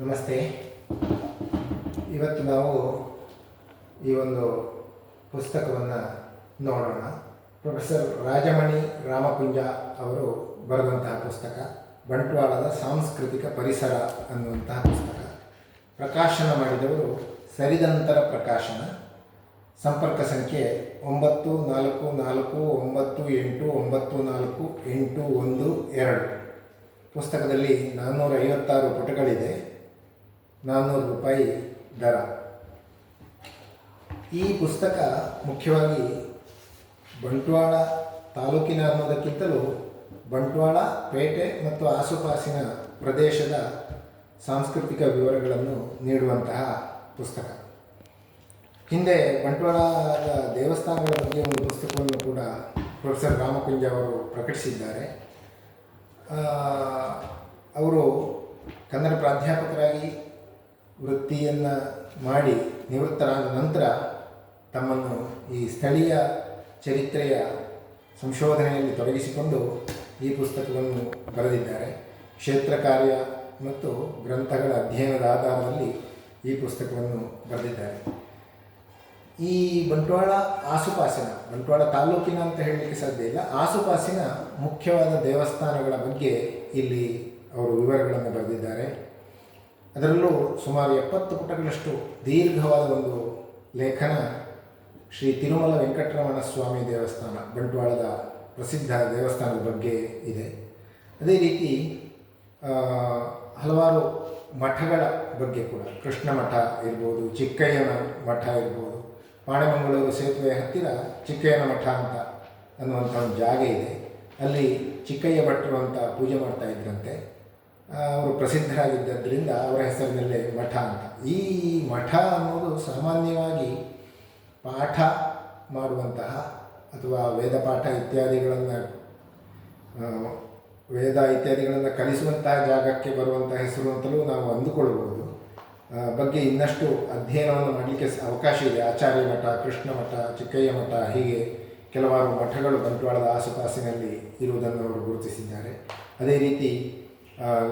ನಮಸ್ತೆ. ಇವತ್ತು ನಾವು ಈ ಒಂದು ಪುಸ್ತಕವನ್ನು ನೋಡೋಣ. ಪ್ರೊಫೆಸರ್ ರಾಜಮಣಿ ರಾಮಕುಂಜ ಅವರು ಬರೆದಂತಹ ಪುಸ್ತಕ, ಬಂಟ್ವಾಳದ ಸಾಂಸ್ಕೃತಿಕ ಪರಿಸರ ಅನ್ನುವಂತಹ ಪುಸ್ತಕ. ಪ್ರಕಾಶನ ಮಾಡಿದವರು ಸರಿದಂತರ ಪ್ರಕಾಶನ. ಸಂಪರ್ಕ ಸಂಖ್ಯೆ ಒಂಬತ್ತು ನಾಲ್ಕು ನಾಲ್ಕು ಒಂಬತ್ತು ಎಂಟು ಒಂಬತ್ತು ನಾಲ್ಕು ಎಂಟು ಒಂದು ಎರಡು. ಪುಸ್ತಕದಲ್ಲಿ ನಾನ್ನೂರ ಐವತ್ತಾರು ಪುಟಗಳಿದೆ. ನಾನ್ನೂರು ರೂಪಾಯಿ ದರ. ಈ ಪುಸ್ತಕ ಮುಖ್ಯವಾಗಿ ಬಂಟ್ವಾಳ ತಾಲೂಕಿನ ಅನ್ನೋದಕ್ಕಿಂತಲೂ ಬಂಟ್ವಾಳ, ಪೇಟೆ ಮತ್ತು ಆಸುಪಾಸಿನ ಪ್ರದೇಶದ ಸಾಂಸ್ಕೃತಿಕ ವಿವರಗಳನ್ನು ನೀಡುವಂತಹ ಪುಸ್ತಕ. ಹಿಂದೆ ಬಂಟ್ವಾಳದ ದೇವಸ್ಥಾನಗಳ ಬಗ್ಗೆ ಒಂದು ಪುಸ್ತಕವನ್ನು ಕೂಡ ಪ್ರೊಫೆಸರ್ ರಾಮಕುಂಜ ಅವರು ಪ್ರಕಟಿಸಿದ್ದಾರೆ. ಅವರು ಕನ್ನಡ ಪ್ರಾಧ್ಯಾಪಕರಾಗಿ ವೃತ್ತಿಯನ್ನು ಮಾಡಿ ನಿವೃತ್ತರಾದ ನಂತರ ತಮ್ಮನ್ನು ಈ ಸ್ಥಳೀಯ ಚರಿತ್ರೆಯ ಸಂಶೋಧನೆಯಲ್ಲಿ ತೊಡಗಿಸಿಕೊಂಡು ಈ ಪುಸ್ತಕವನ್ನು ಬರೆದಿದ್ದಾರೆ. ಕ್ಷೇತ್ರ ಕಾರ್ಯ ಮತ್ತು ಗ್ರಂಥಗಳ ಅಧ್ಯಯನದ ಆಧಾರದಲ್ಲಿ ಈ ಪುಸ್ತಕವನ್ನು ಬರೆದಿದ್ದಾರೆ. ಈ ಬಂಟ್ವಾಳ ಆಸುಪಾಸಿನ, ಬಂಟ್ವಾಳ ತಾಲೂಕಿನ ಅಂತ ಹೇಳಲಿಕ್ಕೆ ಸಾಧ್ಯ ಇಲ್ಲ. ಆಸುಪಾಸಿನ ಮುಖ್ಯವಾದ ದೇವಸ್ಥಾನಗಳ ಬಗ್ಗೆ ಇಲ್ಲಿ ಅವರು ವಿವರಗಳನ್ನು ಬರೆದಿದ್ದಾರೆ. ಅದರಲ್ಲೂ ಸುಮಾರು ಎಪ್ಪತ್ತು ಪುಟಗಳಷ್ಟು ದೀರ್ಘವಾದ ಒಂದು ಲೇಖನ ಶ್ರೀ ತಿರುಮಲ ವೆಂಕಟರಮಣ ಸ್ವಾಮಿ ದೇವಸ್ಥಾನ, ಬಂಟ್ವಾಳದ ಪ್ರಸಿದ್ಧ ದೇವಸ್ಥಾನದ ಬಗ್ಗೆ ಇದೆ. ಅದೇ ರೀತಿ ಹಲವಾರು ಮಠಗಳ ಬಗ್ಗೆ ಕೂಡ. ಕೃಷ್ಣ ಮಠ ಇರ್ಬೋದು, ಚಿಕ್ಕಯ್ಯನ ಮಠ ಇರ್ಬೋದು, ಪಾಣೆಮಂಗಳೂರು ಸೇತುವೆ ಹತ್ತಿರ ಚಿಕ್ಕಯ್ಯನ ಮಠ ಅಂತ ಅನ್ನುವಂಥ ಒಂದು ಜಾಗ ಇದೆ. ಅಲ್ಲಿ ಚಿಕ್ಕಯ್ಯ ಭಟ್ರು ಅಂತ ಪೂಜೆ ಮಾಡ್ತಾ ಇದ್ರಂತೆ. ಅವರು ಪ್ರಸಿದ್ಧರಾಗಿದ್ದರಿಂದ ಅವರ ಹೆಸರಿನಲ್ಲೇ ಮಠ ಅಂತ. ಈ ಮಠ ಅನ್ನೋದು ಸಾಮಾನ್ಯವಾಗಿ ಪಾಠ ಮಾಡುವಂತಹ ಅಥವಾ ವೇದ ಪಾಠ ಇತ್ಯಾದಿಗಳನ್ನು ವೇದ ಇತ್ಯಾದಿಗಳನ್ನು ಕಲಿಸುವಂತಹ ಜಾಗಕ್ಕೆ ಬರುವಂತಹ ಹೆಸರು ಅಂತಲೂ ನಾವು ಅಂದುಕೊಳ್ಬೋದು ಬಗ್ಗೆ ಇನ್ನಷ್ಟು ಅಧ್ಯಯನವನ್ನು ಮಾಡಲಿಕ್ಕೆ ಅವಕಾಶ ಇದೆ. ಆಚಾರ್ಯ ಮಠ, ಕೃಷ್ಣ ಮಠ, ಚಿಕ್ಕಯ್ಯ ಮಠ ಹೀಗೆ ಕೆಲವಾರು ಮಠಗಳು ಬಂಟ್ವಾಳದ ಆಸುಪಾಸಿನಲ್ಲಿ ಇರುವುದನ್ನು ಅವರು ಗುರುತಿಸಿದ್ದಾರೆ. ಅದೇ ರೀತಿ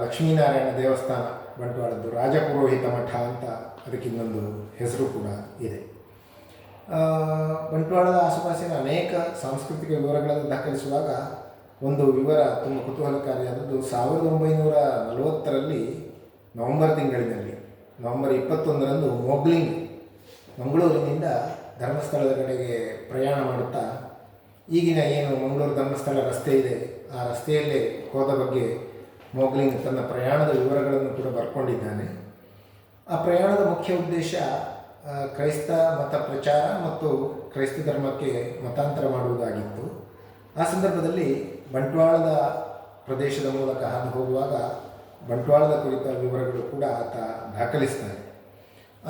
ಲಕ್ಷ್ಮೀನಾರಾಯಣ ದೇವಸ್ಥಾನ, ಬಂಟ್ವಾಳದ್ದು ರಾಜಪುರೋಹಿತ ಮಠ ಅಂತ ಅದಕ್ಕೆ ಇನ್ನೊಂದು ಹೆಸರು ಕೂಡ ಇದೆ. ಬಂಟ್ವಾಳದ ಆಸುಪಾಸಿನ ಅನೇಕ ಸಾಂಸ್ಕೃತಿಕ ವಿವರಗಳನ್ನು ದಾಖಲಿಸುವಾಗ ಒಂದು ವಿವರ ತುಂಬ ಕುತೂಹಲಕಾರಿಯಾದದ್ದು ಸಾವಿರದ ಒಂಬೈನೂರ ನಲವತ್ತರಲ್ಲಿ ನವೆಂಬರ್ ತಿಂಗಳಿನಲ್ಲಿ, ನವೆಂಬರ್ ಇಪ್ಪತ್ತೊಂದರಂದು ಮೊಗ್ಲಿಂಗ್ ಮಂಗಳೂರಿನಿಂದ ಧರ್ಮಸ್ಥಳದ ಕಡೆಗೆ ಪ್ರಯಾಣ ಮಾಡುತ್ತಾ ಈಗಿನ ಏನು ಮಂಗಳೂರು ಧರ್ಮಸ್ಥಳ ರಸ್ತೆ ಇದೆ, ಆ ರಸ್ತೆಯಲ್ಲೇ ಹೋದ ಬಗ್ಗೆ ಮೋಗ್ಲಿಂಗ್ ತನ್ನ ಪ್ರಯಾಣದ ವಿವರಗಳನ್ನು ಕೂಡ ಬರ್ಕೊಂಡಿದ್ದಾನೆ. ಆ ಪ್ರಯಾಣದ ಮುಖ್ಯ ಉದ್ದೇಶ ಕ್ರೈಸ್ತ ಮತ ಪ್ರಚಾರ ಮತ್ತು ಕ್ರೈಸ್ತ ಧರ್ಮಕ್ಕೆ ಮತಾಂತರ ಮಾಡುವುದಾಗಿತ್ತು. ಆ ಸಂದರ್ಭದಲ್ಲಿ ಬಂಟ್ವಾಳದ ಪ್ರದೇಶದ ಮೂಲಕ ಹಾದು ಹೋಗುವಾಗ ಬಂಟ್ವಾಳದ ಕುರಿತ ವಿವರಗಳು ಕೂಡ ಆತ ದಾಖಲಿಸ್ತಾನೆ.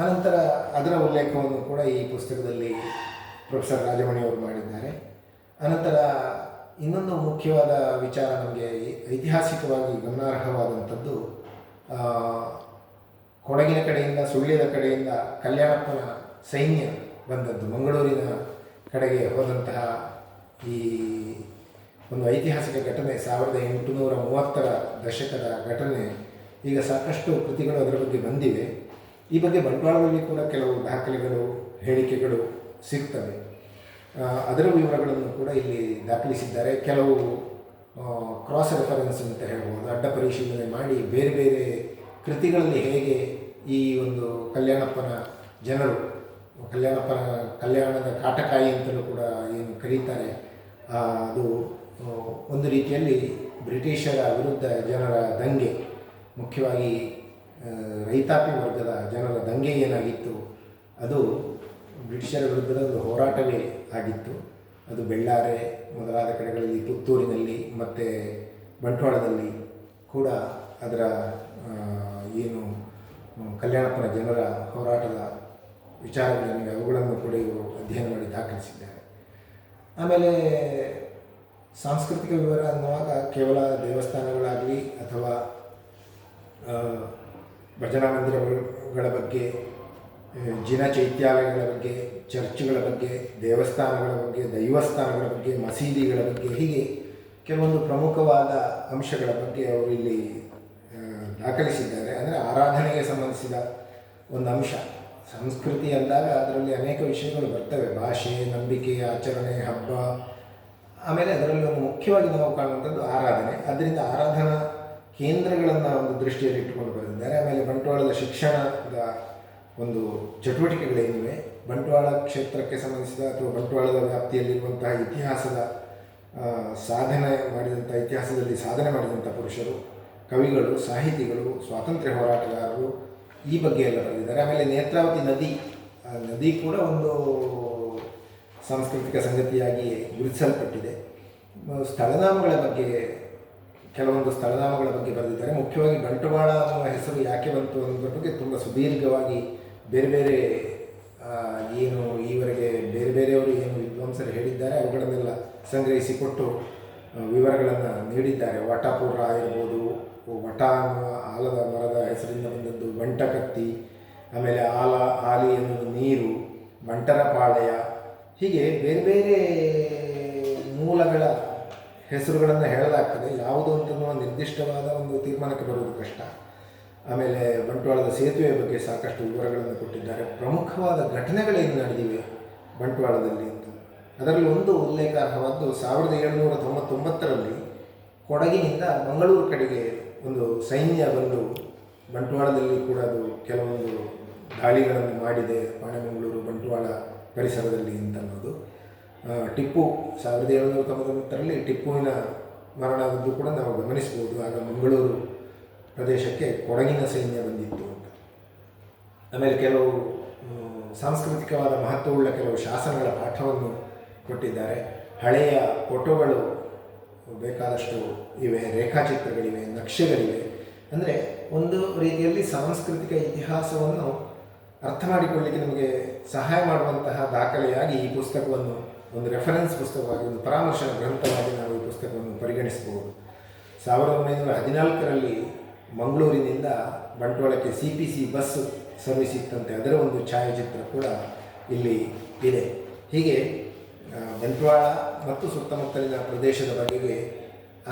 ಆನಂತರ ಅದರ ಉಲ್ಲೇಖವನ್ನು ಕೂಡ ಈ ಪುಸ್ತಕದಲ್ಲಿ ಪ್ರೊಫೆಸರ್ ರಾಜಮಣಿಯವರು ಮಾಡಿದ್ದಾರೆ. ಅನಂತರ ಇನ್ನೊಂದು ಮುಖ್ಯವಾದ ವಿಚಾರ ನಮಗೆ ಐತಿಹಾಸಿಕವಾಗಿ ಗಮನಾರ್ಹವಾದಂಥದ್ದು ಕೊಡಗಿನ ಕಡೆಯಿಂದ ಸುಳ್ಳ್ಯದ ಕಡೆಯಿಂದ ಕಲ್ಯಾಣಪ್ಪನ ಸೈನ್ಯ ಬಂದದ್ದು, ಮಂಗಳೂರಿನ ಕಡೆಗೆ ಹೋದಂತಹ ಈ ಒಂದು ಐತಿಹಾಸಿಕ ಘಟನೆ ಸಾವಿರದ ಎಂಟುನೂರ ಮೂವತ್ತರ ದಶಕದ ಘಟನೆ. ಈಗ ಸಾಕಷ್ಟು ಕೃತಿಗಳು ಅದರ ಬಗ್ಗೆ ಬಂದಿವೆ. ಈ ಬಗ್ಗೆ ಬಂಟ್ವಾಳದಲ್ಲಿ ಕೂಡ ಕೆಲವು ದಾಖಲೆಗಳು, ಹೇಳಿಕೆಗಳು ಸಿಗ್ತವೆ. ಅದರ ವಿವರಗಳನ್ನು ಕೂಡ ಇಲ್ಲಿ ದಾಖಲಿಸಿದ್ದಾರೆ. ಕೆಲವು ಕ್ರಾಸ್ ರೆಫರೆನ್ಸ್ ಅಂತ ಹೇಳ್ಬೋದು, ಅಡ್ಡ ಪರಿಶೀಲನೆ ಮಾಡಿ ಬೇರೆ ಬೇರೆ ಕೃತಿಗಳಲ್ಲಿ ಹೇಗೆ ಈ ಒಂದು ಕಲ್ಯಾಣಪ್ಪನ ಜನರು, ಕಲ್ಯಾಣಪ್ಪನ, ಕಲ್ಯಾಣದ ಕಾಟಕಾಯಿ ಅಂತಲೂ ಕೂಡ ಏನು ಕರೀತಾರೆ ಅದು ಒಂದು ರೀತಿಯಲ್ಲಿ ಬ್ರಿಟಿಷರ ವಿರುದ್ಧ ಜನರ ದಂಗೆ, ಮುಖ್ಯವಾಗಿ ರೈತಾಪಿ ವರ್ಗದ ಜನರ ದಂಗೆ ಏನಾಗಿತ್ತು, ಅದು ಬ್ರಿಟಿಷರ ವಿರುದ್ಧದ ಒಂದು ಹೋರಾಟವೇ ಆಗಿತ್ತು. ಅದು ಬೆಳ್ಳಾರೆ ಮೊದಲಾದ ಕಡೆಗಳಲ್ಲಿ ಪುತ್ತೂರಿನಲ್ಲಿ ಮತ್ತು ಬಂಟ್ವಾಳದಲ್ಲಿ ಕೂಡ ಅದರ ಏನು ಕಲ್ಯಾಣಪುರ ಜನರ ಹೋರಾಟದ ವಿಚಾರಗಳನ್ನು, ಅವುಗಳನ್ನು ಕೂಡ ಇವರು ಅಧ್ಯಯನ ಮಾಡಿ ದಾಖಲಿಸಿದ್ದಾರೆ. ಆಮೇಲೆ ಸಾಂಸ್ಕೃತಿಕ ವಿವರ ಅನ್ನುವಾಗ ಕೇವಲ ದೇವಸ್ಥಾನಗಳಾಗಲಿ ಅಥವಾ ಭಜನಾ ಮಂದಿರಗಳ ಬಗ್ಗೆ ಆ, ಜಿನ ಚೈತ್ಯಾಲಯಗಳ ಬಗ್ಗೆ ಚರ್ಚ್ಗಳ ಬಗ್ಗೆ ದೇವಸ್ಥಾನಗಳ ಬಗ್ಗೆ ದೈವಸ್ಥಾನಗಳ ಬಗ್ಗೆ ಮಸೀದಿಗಳ ಬಗ್ಗೆ ಹೀಗೆ ಕೆಲವೊಂದು ಪ್ರಮುಖವಾದ ಅಂಶಗಳ ಬಗ್ಗೆ ಅವರು ಇಲ್ಲಿ ದಾಖಲಿಸಿದ್ದಾರೆ. ಅಂದರೆ ಆರಾಧನೆಗೆ ಸಂಬಂಧಿಸಿದ ಒಂದು ಅಂಶ. ಸಂಸ್ಕೃತಿ ಅಂದಾಗ ಅದರಲ್ಲಿ ಅನೇಕ ವಿಷಯಗಳು ಬರ್ತವೆ. ಭಾಷೆ ನಂಬಿಕೆ ಆಚರಣೆ ಹಬ್ಬ ಆಮೇಲೆ ಅದರಲ್ಲಿ ಒಂದು ಮುಖ್ಯವಾಗಿ ನಾವು ಕಾಣುವಂಥದ್ದು ಆರಾಧನೆ. ಅದರಿಂದ ಆರಾಧನಾ ಕೇಂದ್ರಗಳನ್ನು ಒಂದು ದೃಷ್ಟಿಯಲ್ಲಿ ಇಟ್ಟುಕೊಂಡು ಬಂದಿದ್ದಾರೆ. ಆಮೇಲೆ ಬಂಟ್ವಾಳದ ಶಿಕ್ಷಣದ ಒಂದು ಚಟುವಟಿಕೆಗಳೇನಿವೆ ಬಂಟ್ವಾಳ ಕ್ಷೇತ್ರಕ್ಕೆ ಸಂಬಂಧಿಸಿದ ಅಥವಾ ಬಂಟ್ವಾಳದ ವ್ಯಾಪ್ತಿಯಲ್ಲಿರುವಂತಹ ಇತಿಹಾಸದ ಸಾಧನೆ ಮಾಡಿದಂಥ ಇತಿಹಾಸದಲ್ಲಿ ಸಾಧನೆ ಮಾಡಿದಂಥ ಪುರುಷರು, ಕವಿಗಳು, ಸಾಹಿತಿಗಳು, ಸ್ವಾತಂತ್ರ್ಯ ಹೋರಾಟಗಾರರು ಈ ಬಗ್ಗೆ ಎಲ್ಲ ಬರೆದಿದ್ದಾರೆ. ಆಮೇಲೆ ನೇತ್ರಾವತಿ ನದಿ ನದಿ ಕೂಡ ಒಂದು ಸಾಂಸ್ಕೃತಿಕ ಸಂಗತಿಯಾಗಿ ಗುರುತಿಸಲ್ಪಟ್ಟಿದೆ. ಸ್ಥಳನಾಮಗಳ ಬಗ್ಗೆ ಕೆಲವೊಂದು ಸ್ಥಳನಾಮಗಳ ಬಗ್ಗೆ ಬರೆದಿದ್ದಾರೆ. ಮುಖ್ಯವಾಗಿ ಬಂಟ್ವಾಳ ಅನ್ನುವ ಹೆಸರು ಯಾಕೆ ಬಂತು ಅನ್ನೋದ್ರ ಬಗ್ಗೆ ತುಂಬ ಸುದೀರ್ಘವಾಗಿ ಬೇರೆ ಬೇರೆ ಏನು ಈವರೆಗೆ ಬೇರೆ ಬೇರೆಯವರು ಏನು ವಿದ್ವಾಂಸರು ಹೇಳಿದ್ದಾರೆ, ಅವುಗಳನ್ನೆಲ್ಲ ಸಂಗ್ರಹಿಸಿಕೊಟ್ಟು ವಿವರಗಳನ್ನು ನೀಡಿದ್ದಾರೆ. ವಟಪುರ ಇರ್ಬೋದು, ವಟ ಅನ್ನುವ ಆಲದ ಮರದ ಹೆಸರಿಂದ ಬಂದದ್ದು ಬಂಟಕತ್ತಿ, ಆಮೇಲೆ ಆಲ, ಆಲಿ ಎನ್ನುವುದು ನೀರು, ಬಂಟರಪಾಳ್ಯ, ಹೀಗೆ ಬೇರೆ ಬೇರೆ ಮೂಲಗಳ ಹೆಸರುಗಳನ್ನು ಹೇಳಲಾಗ್ತದೆ. ಯಾವುದು ಒಂದು ನಿರ್ದಿಷ್ಟವಾದ ಒಂದು ತೀರ್ಮಾನಕ್ಕೆ ಬರುವುದು ಕಷ್ಟ. ಆಮೇಲೆ ಬಂಟ್ವಾಳದ ಸೇತುವೆ ಬಗ್ಗೆ ಸಾಕಷ್ಟು ವಿವರಗಳನ್ನು ಕೊಟ್ಟಿದ್ದಾರೆ. ಪ್ರಮುಖವಾದ ಘಟನೆಗಳೇನು ನಡೆದಿವೆ ಬಂಟ್ವಾಳದಲ್ಲಿ ಅಂತ. ಅದರಲ್ಲಿ ಒಂದು ಉಲ್ಲೇಖಾರ್ಹವಾದ್ದು ಸಾವಿರದ ಏಳುನೂರ ತೊಂಬತ್ತೊಂಬತ್ತರಲ್ಲಿ ಕೊಡಗಿನಿಂದ ಮಂಗಳೂರು ಕಡೆಗೆ ಒಂದು ಸೈನ್ಯ ಬಂದು ಬಂಟ್ವಾಳದಲ್ಲಿ ಕೂಡ ಅದು ಕೆಲವೊಂದು ದಾಳಿಗಳನ್ನು ಮಾಡಿದೆ. ಪಾಣೆಮಂಗಳೂರು ಬಂಟ್ವಾಳ ಪರಿಸರದಲ್ಲಿ ಅಂತ ಅನ್ನೋದು. ಟಿಪ್ಪು ಸಾವಿರದ ಏಳುನೂರ ತೊಂಬತ್ತೊಂಬತ್ತರಲ್ಲಿ ಟಿಪ್ಪುವಿನ ಮರಣ ಆದದ್ದು ಕೂಡ ನಾವು ಗಮನಿಸ್ಬೋದು ಆಗ ಮಂಗಳೂರು ಪ್ರದೇಶಕ್ಕೆ ಕೊಡಗಿನ ಸೈನ್ಯ ಬಂದಿತ್ತು ಅಂತ. ಆಮೇಲೆ ಕೆಲವು ಸಾಂಸ್ಕೃತಿಕವಾದ ಮಹತ್ವವುಳ್ಳ ಕೆಲವು ಶಾಸನಗಳ ಪಾಠವನ್ನು ಕೊಟ್ಟಿದ್ದಾರೆ. ಹಳೆಯ ಫೋಟೋಗಳು ಬೇಕಾದಷ್ಟು ಇವೆ, ರೇಖಾಚಿತ್ರಗಳಿವೆ, ನಕ್ಷೆಗಳಿವೆ. ಅಂದರೆ ಒಂದು ರೀತಿಯಲ್ಲಿ ಸಾಂಸ್ಕೃತಿಕ ಇತಿಹಾಸವನ್ನು ಅರ್ಥ ಮಾಡಿಕೊಳ್ಳಿಕ್ಕೆ ನಮಗೆ ಸಹಾಯ ಮಾಡುವಂತಹ ದಾಖಲೆಯಾಗಿ ಈ ಪುಸ್ತಕವನ್ನು ಒಂದು ರೆಫರೆನ್ಸ್ ಪುಸ್ತಕವಾಗಿ, ಒಂದು ಪರಾಮರ್ಶನ ಗ್ರಂಥವಾಗಿ ನಾವು ಈ ಪುಸ್ತಕವನ್ನು ಪರಿಗಣಿಸಬಹುದು. ಸಾವಿರದ ಒಂಬೈನೂರ ಹದಿನಾಲ್ಕರಲ್ಲಿ ಮಂಗಳೂರಿನಿಂದ ಬಂಟ್ವಾಳಕ್ಕೆ C P C bus service ಇತ್ತಂತೆ ಅದರ ಒಂದು ಛಾಯಾಚಿತ್ರ ಕೂಡ ಇಲ್ಲಿ ಇದೆ. ಹೀಗೆ ಬಂಟ್ವಾಳ ಮತ್ತು ಸುತ್ತಮುತ್ತಲಿನ ಪ್ರದೇಶದ ಬಗೆಗೆ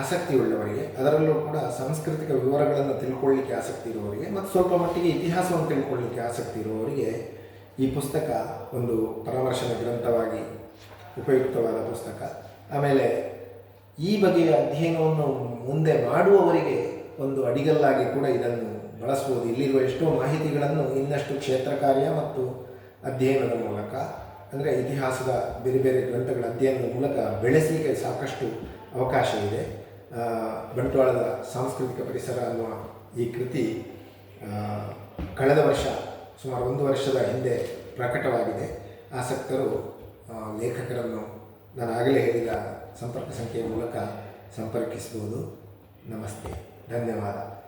ಆಸಕ್ತಿ ಉಳ್ಳವರಿಗೆ ಅದರಲ್ಲೂ ಕೂಡ ಸಾಂಸ್ಕೃತಿಕ ವಿವರಗಳನ್ನು ತಿಳ್ಕೊಳ್ಳಿಕ್ಕೆ ಆಸಕ್ತಿ ಇರುವವರಿಗೆ ಮತ್ತು ಸ್ವಲ್ಪ ಮಟ್ಟಿಗೆ ಇತಿಹಾಸವನ್ನು ತಿಳ್ಕೊಳ್ಳಿಕ್ಕೆ ಆಸಕ್ತಿ ಇರುವವರಿಗೆ ಈ ಪುಸ್ತಕ ಒಂದು ಪರಾಮರ್ಶನ ಗ್ರಂಥವಾಗಿ ಉಪಯುಕ್ತವಾದ ಪುಸ್ತಕ. ಆಮೇಲೆ ಈ ಬಗೆಯ ಅಧ್ಯಯನವನ್ನು ಮುಂದೆ ಮಾಡುವವರಿಗೆ ಒಂದು ಅಡಿಗಲ್ಲಾಗಿ ಕೂಡ ಇದನ್ನು ಬಳಸ್ಬೋದು. ಇಲ್ಲಿರುವ ಎಷ್ಟೋ ಮಾಹಿತಿಗಳನ್ನು ಇನ್ನಷ್ಟು ಕ್ಷೇತ್ರ ಕಾರ್ಯ ಮತ್ತು ಅಧ್ಯಯನದ ಮೂಲಕ, ಅಂದರೆ ಇತಿಹಾಸದ ಬೇರೆ ಬೇರೆ ಗ್ರಂಥಗಳ ಅಧ್ಯಯನದ ಮೂಲಕ ಬೆಳೆಸಲಿಕ್ಕೆ ಸಾಕಷ್ಟು ಅವಕಾಶ ಇದೆ. ಬಂಟ್ವಾಳದ ಸಾಂಸ್ಕೃತಿಕ ಪರಿಸರ ಅನ್ನುವ ಈ ಕೃತಿ ಕಳೆದ ವರ್ಷ ಸುಮಾರು ಒಂದು ವರ್ಷದ ಹಿಂದೆ ಪ್ರಕಟವಾಗಿದೆ. ಆಸಕ್ತರು ಲೇಖಕರನ್ನು ನಾನು ಆಗಲೇ ಹೇಳಿದ ಸಂಪರ್ಕ ಸಂಖ್ಯೆಯ ಮೂಲಕ ಸಂಪರ್ಕಿಸಬಹುದು ನಮಸ್ತೆ. ಧನ್ಯವಾದ.